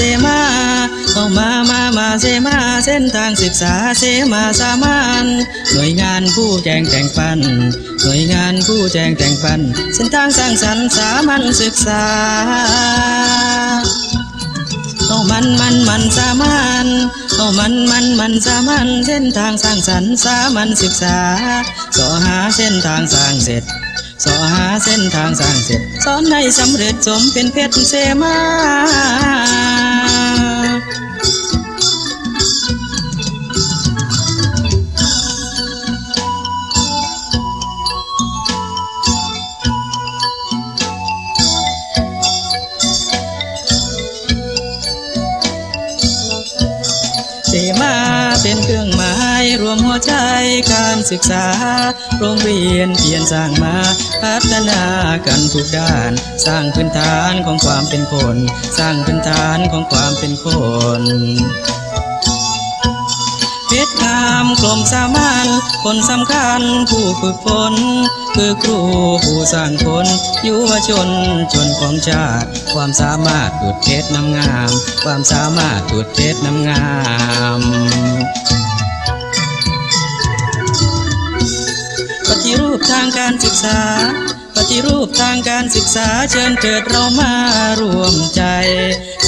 เสมาเข้ามามามาเสมาเส้นทางศึกษาเสมาสามัญหน่วยงานผู้แจงแต่งปันหน่วยงานผู้แจงแต่งปัน เส้นทางสร้างสรรค์สามัญศึกษาเอามันมันมันสามัญเอามันมันมันสามัญเส้นทางสร้างสรรค์สามัญศึกษาสอหาเส้นทางสร้างเสร็จสอหาเส้นทางสร้างเสร็จสอนให้สำเร็จสมเป็นเพชรเสมา เป็นเครื่องหมายรวมหัวใจการศึกษา โรงเรียนเพียนสร้างมาพัฒนากันทุกด้าน สร้างพื้นฐานของความเป็นคน สร้างพื้นฐานของความเป็นคน เพชรงามกลมสามัญคนสำคัญผู้ฝึกฝนคือครูผู้สร้างคนยุวชนชนของชาติ ความสามารถดุดเพชรน้ำงาม ความสามารถดุดเพชรน้ำงามปฏิรูปทางการศึกษาปฏิรูปทางการศึกษาเชิญเถิดเรามารวมใจ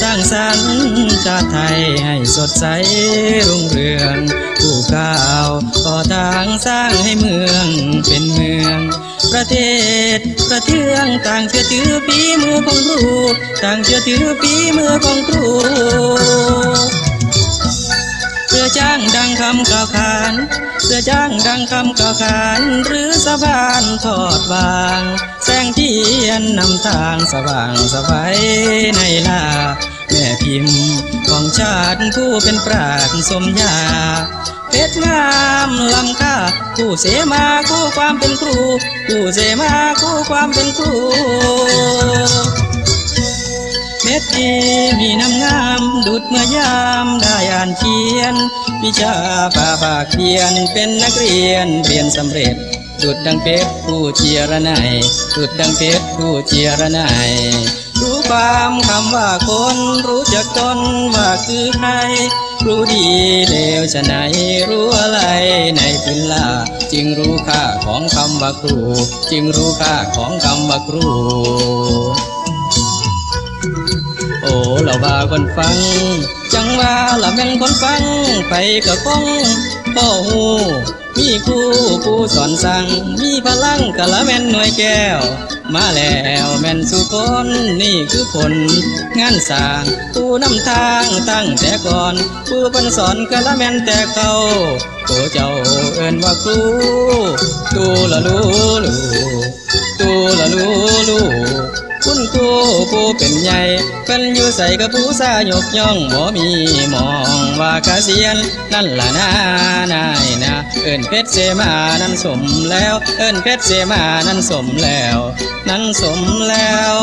สร้างสรรค์ชาติไทยให้สดใสรุ่งเรือง ผู้ก้าวต่อทางสร้างให้เมืองเป็นเมือง ประเทศประเทืองต่างเชื่อถือฝีมือของครูต่างเชื่อถือฝีมือของครูเรือจ้างดังคำกล่าวขานเรือจ้างดังคำกล่าวขานหรือสะพานทอดวาง แสงเทียนนำทางสว่างสวัยในลา แม่พิมพ์ของชาติผู้เป็นปราชญ์สมญาเพชรงามลำค่าผู้เสมาคู่ความเป็นครูผู้เสมาคู่ความเป็นครูเม็ดดีมีน้ำงามดุดเมื่อยามได้อ่านเขียน วิชาป่าปากเขียนเป็นนักเรียนเรียนสำเร็จ ดุดดังเพชรผู้เจียระไนยดุดดังเพชรผู้เจียระไนย ความคำว่าคนรู้จักตนว่าคือใคร รู้ดีเลวชะไหนรู้อะไรในพื้นลาจึงรู้ค่าของคำว่าครู จึงรู้ค่าของคำว่าครู โอ้เราว่าคนฟัง จังว่าละแม่นคนฟังไปก็คงพ่อหู มีครูผู้สอนสั่ง มีพลังกะละแม่นหน่วยแก้ว มาแล้วแม่นสุคนนี่คือผล งานสร้างผู้นำทางตั้งแต่ก่อน ผู้ปันสอนกะละแม่นแต่เขาโอ้เจ้าเอินว่าครูตูละลูลูตูละลูลู คุณครูผู้เป็นใหญ่เป็นอยู่ใส่กับผู้สายกย่องหมอมีมองว่าเกษียณนั่นล่ะนานายนะเอิ้นเพชรเสมานั้นสมแล้ว เอิ้นเพชรเสมานั้นสมแล้ว นั้นสมแล้ว